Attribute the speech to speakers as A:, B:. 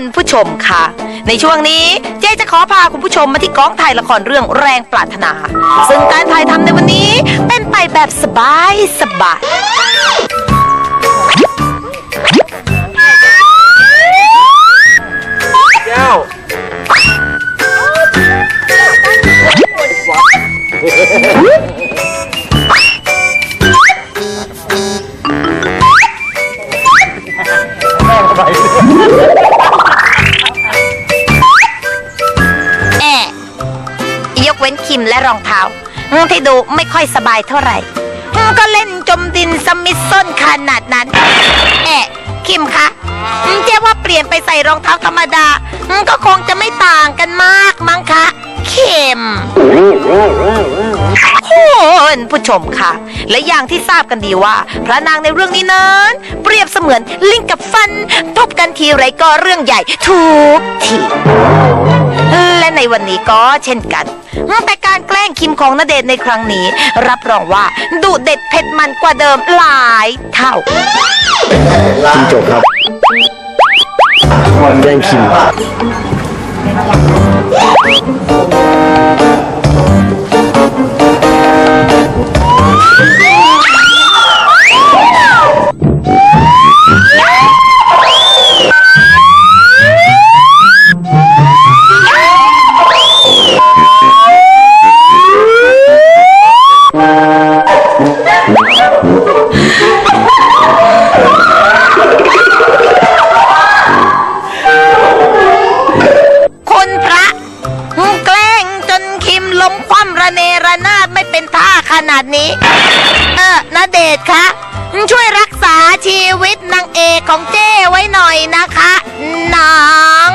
A: ณผู้ชมค่ะ ในช่วงนี้เจ๊จะขอพาคุณผู้ชมมาที่กองถ่ายละครเรื่องแรงปรารถนา ซึ่งการถ่ายทำในวันนี้เป็นไปแบบสบายสบาย
B: แก้ว
A: ยกเว้นคิมและรองเท้าที่ดูไม่ค่อยสบายเท่าไหร่ก็เล่นจมดินสมิธส้นขนาดนั้นแอะคิมคะเจ๊ว่าเปลี่ยนไปใส่รองเท้าธรรมดา ก็คงจะไม่ต่างกันมากมั้งคะคิมคุณผู้ชมค่ะ และอย่างที่ทราบกันดีว่า พระนางในเรื่องนี้นั้น เปรียบเสมือนลิงกับฟัน ทบกันทีไรก็เรื่องใหญ่ทุกที ในวันนี้ก็เช่นกัน แต่การแกล้งคิมของนเดชน์ในครั้งนี้ รับรองว่าดุเด็ดเผ็ดมันกว่าเดิมหลายเท่า
B: จิงจกครับแกล้งคิม
A: นาดนี้ เออนาเดชคะ ช่วยรักษาชีวิตนางเอกของเจ้ไว้หน่อยนะคะน้อง